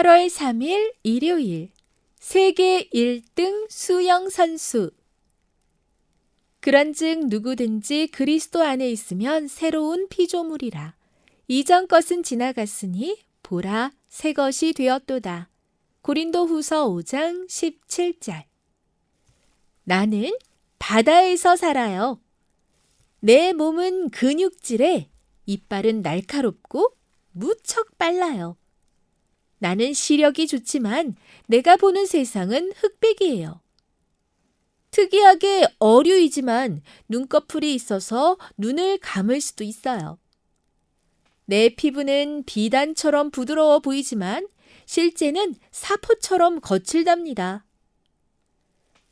8월 3일 일요일 세계 1등 수영 선수 그런즉 누구든지 그리스도 안에 있으면 새로운 피조물이라 이전 것은 지나갔으니 보라 새 것이 되었도다. 고린도 후서 5장 17절 나는 바다에서 살아요. 내 몸은 근육질에 이빨은 날카롭고 무척 빨라요. 나는 시력이 좋지만 내가 보는 세상은 흑백이에요. 특이하게 어류이지만 눈꺼풀이 있어서 눈을 감을 수도 있어요. 내 피부는 비단처럼 부드러워 보이지만 실제는 사포처럼 거칠답니다.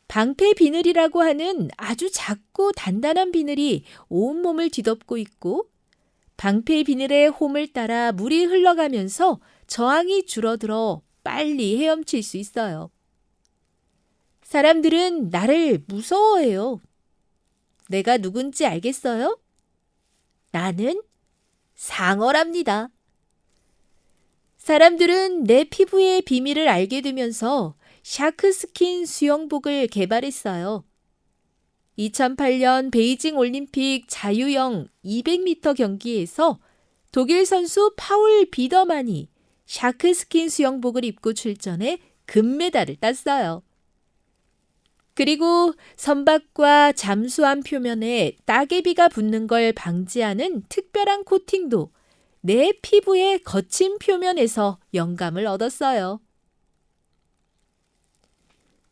방패 비늘이라고 하는 아주 작고 단단한 비늘이 온몸을 뒤덮고 있고 방패 비늘의 홈을 따라 물이 흘러가면서 저항이 줄어들어 빨리 헤엄칠 수 있어요. 사람들은 나를 무서워해요. 내가 누군지 알겠어요? 나는 상어랍니다. 사람들은 내 피부의 비밀을 알게 되면서 샤크 스킨 수영복을 개발했어요. 2008년 베이징 올림픽 자유형 200m 경기에서 독일 선수 파울 비더만이 샤크스킨 수영복을 입고 출전해 금메달을 땄어요. 그리고 선박과 잠수함 표면에 따개비가 붙는 걸 방지하는 특별한 코팅도 내 피부의 거친 표면에서 영감을 얻었어요.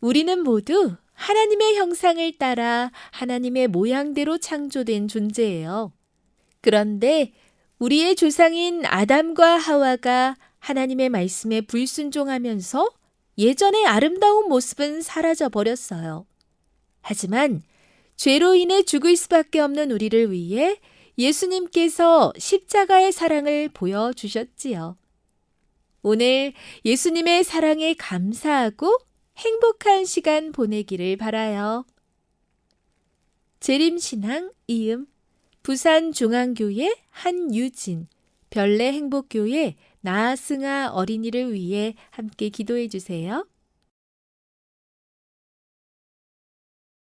우리는 모두 하나님의 형상을 따라 하나님의 모양대로 창조된 존재예요. 그런데 우리의 조상인 아담과 하와가 하나님의 말씀에 불순종하면서 예전의 아름다운 모습은 사라져 버렸어요. 하지만 죄로 인해 죽을 수밖에 없는 우리를 위해 예수님께서 십자가의 사랑을 보여주셨지요. 오늘 예수님의 사랑에 감사하고 행복한 시간 보내기를 바라요. 재림신앙 이음 부산중앙교회 한유진 별내 행복교회 나승아 어린이를 위해 함께 기도해 주세요.